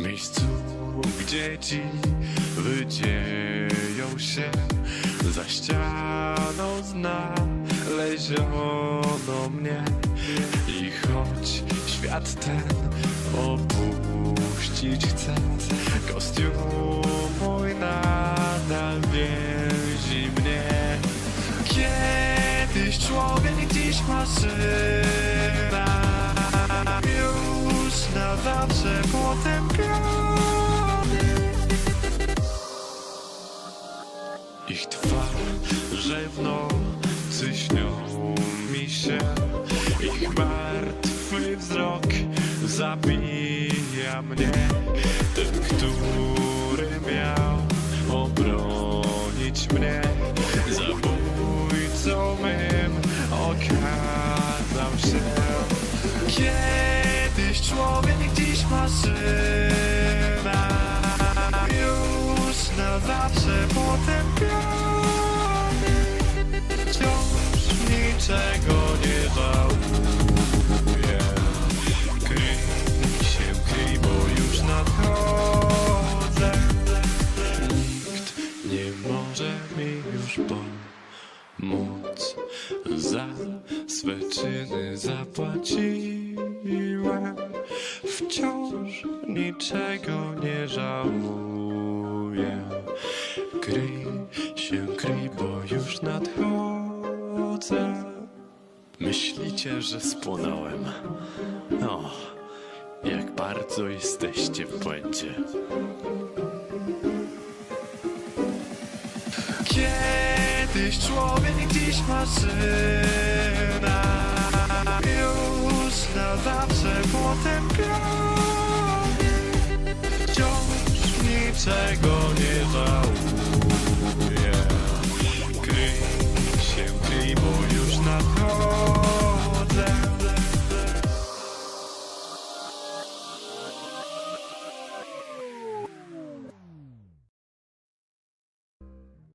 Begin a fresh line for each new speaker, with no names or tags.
Miejscu, gdzie ci wydzieją się. Za ścianą znaleziono mnie I choć świat ten opuścić chcę Kostium mój nadal więzi mnie. Kiedyś człowiek, dziś maszyna Już na zawsze potępiony twarze w nocy śnią mi się. Ich martwy wzrok zabija mnie nie może mi już pomóc Za swe czyny zapłaciłem Wciąż niczego nie żałuję Kryj się, kryj, bo już nadchodzę Myślicie, że spłonąłem? No, jak bardzo jesteście w błędzie. Kiedyś człowiek dziś maszyna Już na zawsze potem pionie Wciąż niczego nie żałuję Kryj się, kryj, bo już na to